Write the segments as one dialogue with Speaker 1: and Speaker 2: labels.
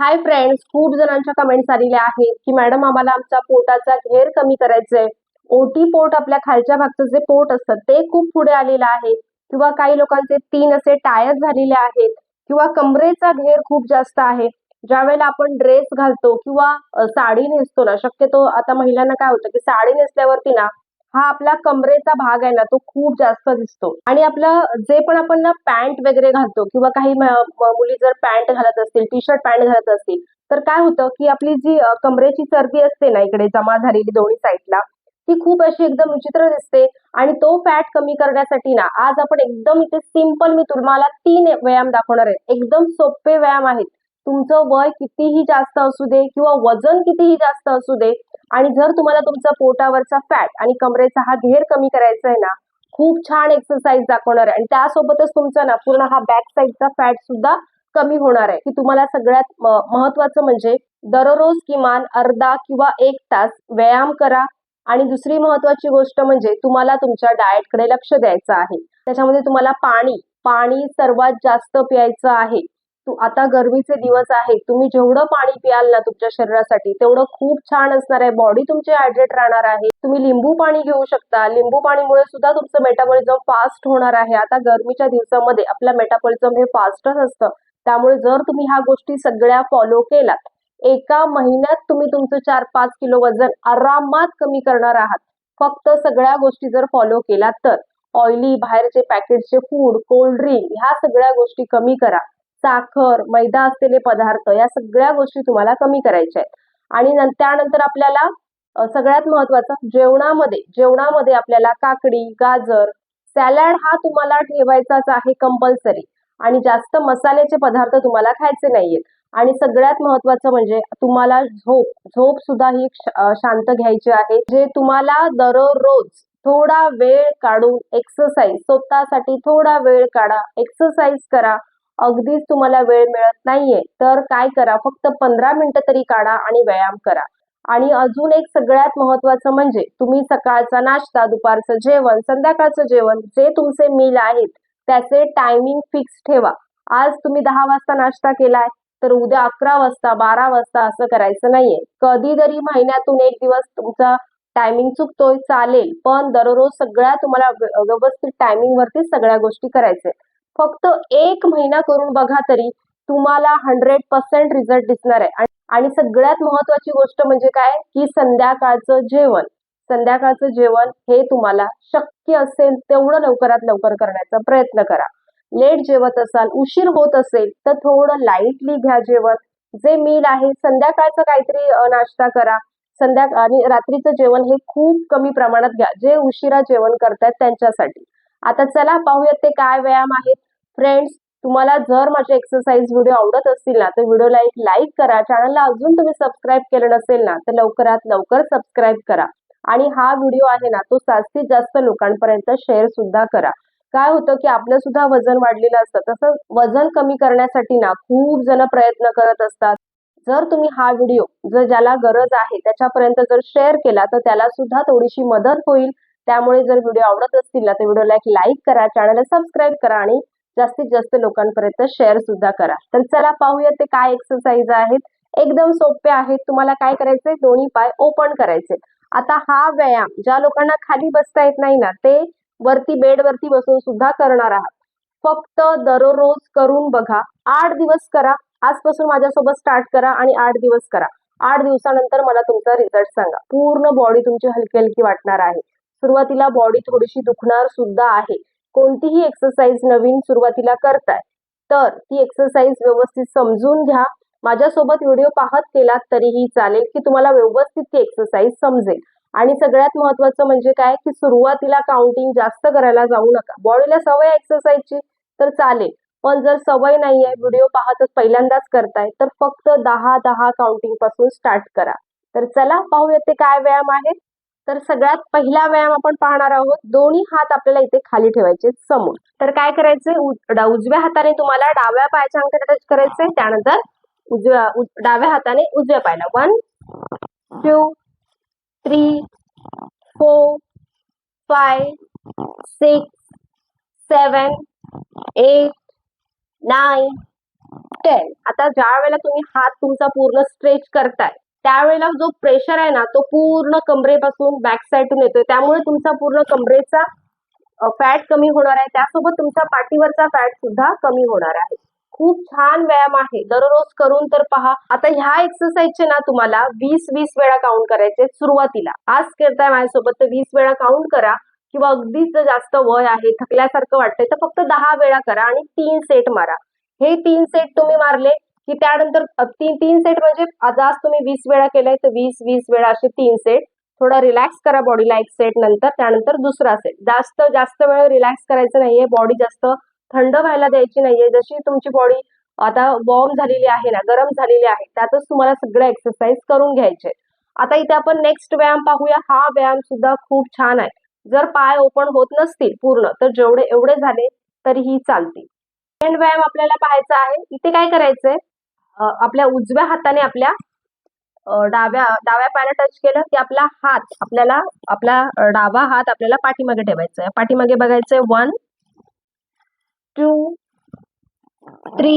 Speaker 1: Hi friends खूप जणांच्या comments आलेल्या आहेत की मॅडम आम्हाला आमचा पोटाचा घेर कमी करायचा आहे ओटी पोट आपल्या खालच्या भागचं जे पोट असतं ते खूप पुढे आलेलं आहे. किंवा काही लोकांचे तीन असे टायर झालेले आहेत. किंवा कमरेचा घेर खूप जास्त आहे. ज्या वेळेला आपण ड्रेस घालतो किंवा साडी नेसतो ना शक्यतो आता महिलांना काय होतं की साडी नेसल्यावरती ना हा आपला कमरेचा भाग आहे ना तो खूप जास्त दिसतो. आणि आपलं जे पण आपण ना पॅन्ट वगैरे घालतो किंवा काही मुली जर पॅन्ट घालत असतील टी शर्ट पॅन्ट घालत असतील तर काय होतं की आपली जी कमरेची चरबी असते ना इकडे जमा झालेली दोन्ही साईडला ती खूप अशी एकदम विचित्र दिसते. आणि तो फॅट कमी करण्यासाठी ना आज आपण एकदम इथे सिंपल मी तुम्हाला तीन व्यायाम दाखवणार आहे. एकदम सोपे व्यायाम आहेत. तुमचं वय कितीही जास्त असू दे किंवा वजन कितीही जास्त असू दे आणि जर तुम्हाला तुमचा पोटावरचा फॅट आणि कमरेचा हा घेर कमी करायचा आहे ना खूप छान एक्सरसाइज दाखवणार आहे. आणि त्यासोबतच तुमचा ना पूर्ण हा बॅक साईडचा फॅट सुद्धा कमी होणार आहे. की तुम्हाला सगळ्यात महत्वाचं म्हणजे दररोज किमान अर्धा किंवा एक तास व्यायाम करा. आणि दुसरी महत्वाची गोष्ट म्हणजे तुम्हाला तुमच्या डाएटकडे लक्ष द्यायचं आहे. त्याच्यामध्ये तुम्हाला पाणी पाणी सर्वात जास्त प्यायचं आहे. आता गरमीचे दिवस आहेत. तुम्ही जेवढं पाणी प्याल ना तुमच्या शरीरासाठी तेवढं खूप छान असणार आहे. बॉडी तुमची हायड्रेट राहणार आहे. तुम्ही लिंबू पाणी घेऊ शकता. लिंबू पाणीमुळे सुद्धा तुमचं मेटाबॉलिझम फास्ट होणार आहे. आता गरमीच्या दिवसामध्ये आपलं मेटाबॉलिझम हे फास्टच असतं. त्यामुळे जर तुम्ही ह्या गोष्टी सगळ्या फॉलो केलात एका महिन्यात तुम्ही तुमचं चार पाच किलो वजन आरामात कमी करणार आहात. फक्त सगळ्या गोष्टी जर फॉलो केलात तर ऑइली बाहेरचे पॅकेटचे फूड कोल्ड ड्रिंक ह्या सगळ्या गोष्टी कमी करा. साखर मैदा असलेले पदार्थ या सगळ्या गोष्टी तुम्हाला कमी करायच्या आहेत. आणि त्यानंतर आपल्याला सगळ्यात महत्वाचं जेवणामध्ये जेवणामध्ये आपल्याला काकडी गाजर सॅलड हा तुम्हाला ठेवायचाच आहे कंपल्सरी आणि जास्त मसाल्याचे पदार्थ तुम्हाला खायचे नाहीयेत. आणि सगळ्यात महत्वाचं म्हणजे तुम्हाला झोप झोप सुद्धा ही शांत घ्यायची आहे. जे तुम्हाला दररोज थोडा वेळ काढून एक्सरसाइज स्वतःसाठी थोडा वेळ काढा एक्सरसाइज करा. अगदीच तुम्हाला वेळ मिळत नाहीये. तर काय करा फक्त पंधरा मिनिटं तरी काढा आणि व्यायाम करा. आणि अजून एक सगळ्यात महत्वाचं म्हणजे तुम्ही सकाळचा नाश्ता दुपारचं जेवण संध्याकाळचं जेवण जे तुमचे मील आहेत त्याचे टायमिंग फिक्स ठेवा. आज तुम्ही दहा वाजता नाश्ता केलाय तर उद्या अकरा वाजता बारा वाजता असं करायचं नाहीये. कधीतरी महिन्यातून एक दिवस तुमचा टायमिंग चुकतोय चालेल. पण दररोज सगळ्या तुम्हाला व्यवस्थित टायमिंग वरती सगळ्या गोष्टी करायचे. फक्त एक महिना करून बघा तरी तुम्हाला हंड्रेड पर्सेंट रिझल्ट दिसणार आहे. आणि- सगळ्यात महत्वाची गोष्ट म्हणजे काय? की संध्याकाळचं जेवण. संध्याकाळचं जेवण हे तुम्हाला शक्य असेल तेवढं लवकरात लवकर करण्याचा प्रयत्न करा. लेट जेवत असाल उशीर होत असेल तर थोडं लाईटली घ्या जेवण. जे मील आहे संध्याकाळचं काहीतरी नाश्ता करा. संध्याकाळ आणि रात्रीचं जेवण हे खूप कमी प्रमाणात घ्या. जे उशिरा जेवण करतात त्यांच्यासाठी. आता चला पाहूयात ते काय व्यायाम आहेत. फ्रेंड्स तुम्हाला जर माझे एक्सरसाइज व्हिडिओ आवडत असतील ना तर व्हिडिओला एक लाईक करा. चॅनलला अजून तुम्ही सबस्क्राईब केलं नसेल ना तर लवकरात लवकर सबस्क्राईब करा. आणि हा व्हिडिओ आहे ना तो जास्तीत जास्त लोकांपर्यंत शेअर सुद्धा करा. काय होतं की आपलं सुद्धा वजन वाढलेलं असतं. तसं वजन कमी करण्यासाठी ना खूप जण प्रयत्न करत असतात. जर तुम्ही हा व्हिडिओ जर ज्याला गरज आहे त्याच्यापर्यंत जर शेअर केला तर त्याला सुद्धा थोडीशी मदत होईल. त्यामुळे जर व्हिडिओ आवडत असतील ना तर व्हिडिओला एक लाईक करा चॅनलला सबस्क्राईब करा आणि जास्तीत जास्त लोकांपर्यंत शेअर सुद्धा करा. तर चला पाहूया ते काय एक्सरसाइज आहेत. एकदम सोपे आहेत. तुम्हाला काय करायचंय? दोन्ही पाय ओपन करायचे. आता हा व्यायाम ज्या लोकांना खाली बसता येत नाही ना ते वरती बेडवरती बसून सुद्धा करणार आहात. फक्त दररोज करून बघा. आठ दिवस करा. आजपासून माझ्यासोबत स्टार्ट करा आणि आठ दिवस करा. आठ दिवसानंतर मला तुमचा रिझल्ट सांगा. पूर्ण बॉडी तुमची हलकी हलकी वाटणार आहे. सुरुवातीला बॉडी थोडीशी दुखणार सुद्धा आहे. कोणतीही एक्सरसाइज नवीन सुरुवातीला करताय. तर ती एक्सरसाइज व्यवस्थित समजून घ्या. माझ्यासोबत व्हिडिओ पाहत केलात तरीही चालेल की तुम्हाला व्यवस्थित ती एक्सरसाइज समजेल. आणि सगळ्यात महत्वाचं म्हणजे काय की सुरुवातीला काउंटिंग जास्त करायला जाऊ नका. बॉडीला सवय एक्सरसाइजची तर चालेल. पण जर सवय नाहीये व्हिडिओ पाहतच पहिल्यांदाच करताय तर फक्त दहा दहा काउंटिंगपासून स्टार्ट करा. तर चला पाहूयात ते काय व्यायाम आहेत. तर सगळ्यात पहिला व्यायाम आपण पाहणार आहोत. दोन्ही हात आपल्याला इथे खाली ठेवायचे समोर. तर काय करायचंय? उजव्या हाताने तुम्हाला डाव्या पायाच्या अंगठ्याला टच करायचंय. त्यानंतर उजव्या डाव्या हाताने उजव्या पायाला. One two three four five six seven eight nine ten आता ज्या वेळेला तुम्ही हात तुमचा पूर्ण स्ट्रेच करताय त्यावेळेला जो प्रेशर आहे ना तो पूर्ण कमरेपासून बॅक साईडून येतोय. त्यामुळे तुमचा पूर्ण कमरेचा फॅट कमी होणार आहे. त्यासोबत तुमच्या पाठीवरचा फॅट सुद्धा कमी होणार आहे. खूप छान व्यायाम आहे. दररोज करून तर पहा. आता ह्या एक्सरसाइजचे ना तुम्हाला वीस वीस वेळा काउंट करायचे सुरुवातीला. आज करताय माझ्यासोबत तर वीस वेळा काउंट करा. किंवा अगदीच जर जास्त वय आहे थकल्यासारखं वाटतंय तर फक्त दहा वेळा करा आणि तीन सेट मारा. हे तीन सेट तुम्ही मारले की त्यानंतर तीन तीन सेट म्हणजे आज आज तुम्ही वीस वेळा केलंय तर वीस वीस वेळा असे तीन सेट थोडा रिलॅक्स करा बॉडीला एक सेट नंतर त्यानंतर दुसरा सेट जास्त जास्त वेळ रिलॅक्स करायचं नाहीये. बॉडी जास्त थंड व्हायला द्यायची नाहीये. जशी तुमची बॉडी आता वॉर्म झालेली आहे ना गरम झालेली आहे त्यातच तुम्हाला सगळं एक्सरसाइज करून घ्यायचे आता इथे आपण नेक्स्ट व्यायाम पाहूया. हा व्यायाम सुद्धा खूप छान आहे. जर पाय ओपन होत नसतील पूर्ण तर जेवढे एवढे झाले तरीही चालतील. सेकंड व्यायाम आपल्याला पाहायचा आहे. इथे काय करायचंय? आपल्या उजव्या हाताने आपल्या डाव्या डाव्या पायाला टच केलं की आपला हात आपल्याला आपला डावा हात आपल्याला पाठीमागे ठेवायचा आहे. पाठीमागे बघायचंय one two three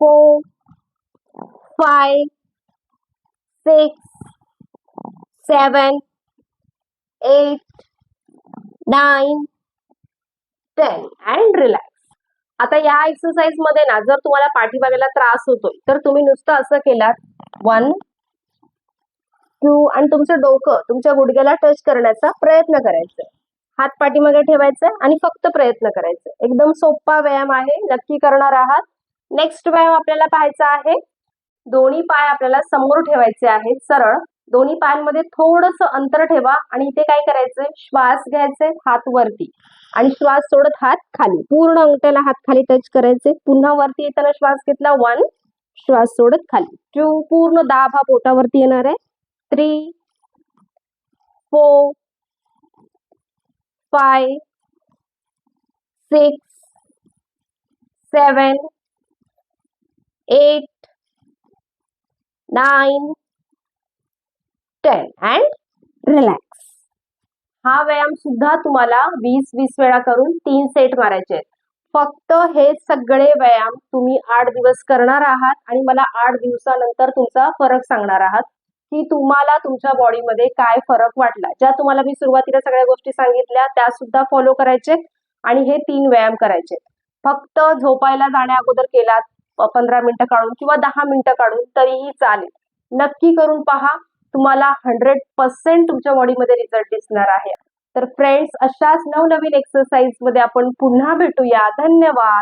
Speaker 1: four five six seven eight nine ten and relax आता या एक्सरसाइजमध्ये ना जर तुम्हाला पाठीमागेला त्रास होतोय तर तुम्ही नुसतं असं केलात वन टू आणि तुमचं डोकं तुमच्या गुडघ्याला टच करण्याचा प्रयत्न करायचा. हात पाठीमागे ठेवायचा आणि फक्त प्रयत्न करायचा. एकदम सोपा व्यायाम आहे नक्की करणार आहात. नेक्स्ट व्यायाम आपल्याला पाहायचा आहे. दोन्ही पाय आपल्याला समोर ठेवायचे आहेत सरळ. दोन्ही पायांमध्ये थोडस अंतर ठेवा आणि इथे काय करायचंय? श्वास घ्यायचे हात वरती. आणि श्वास सोडत हात खाली. पूर्ण अंगठ्याला हात खाली टच करायचे. पुन्हा वरती येताना श्वास घेतला. वन श्वास सोडत खाली. टू पूर्ण दाब हा पोटावरती येणार आहे. Three four five six seven eight nine ten and relax हा व्यायाम सुद्धा तुम्हाला वीस वीस वेळा करून तीन सेट मारायचे आहेत. फक्त हे सगळे व्यायाम तुम्ही आठ दिवस करणार आहात आणि मला आठ दिवसानंतर तुमचा फरक सांगणार आहात की तुम्हाला तुमच्या बॉडीमध्ये काय फरक वाटला. ज्या तुम्हाला मी सुरुवातीला सगळ्या गोष्टी सांगितल्या त्या सुद्धा फॉलो करायचे आणि हे तीन व्यायाम करायचे. फक्त झोपायला जाण्या अगोदर केलात पंधरा मिनिटं काढून किंवा दहा मिनिटं काढून तरीही चालेल. नक्की करून पहा. तुम्हाला हंड्रेड पर्सेंट तुमच्या बॉडीमध्ये रिझल्ट दिसणार आहे. तर फ्रेंड्स अशाच नवनवीन एक्सरसाइजमध्ये आपण पुन्हा भेटूया. धन्यवाद!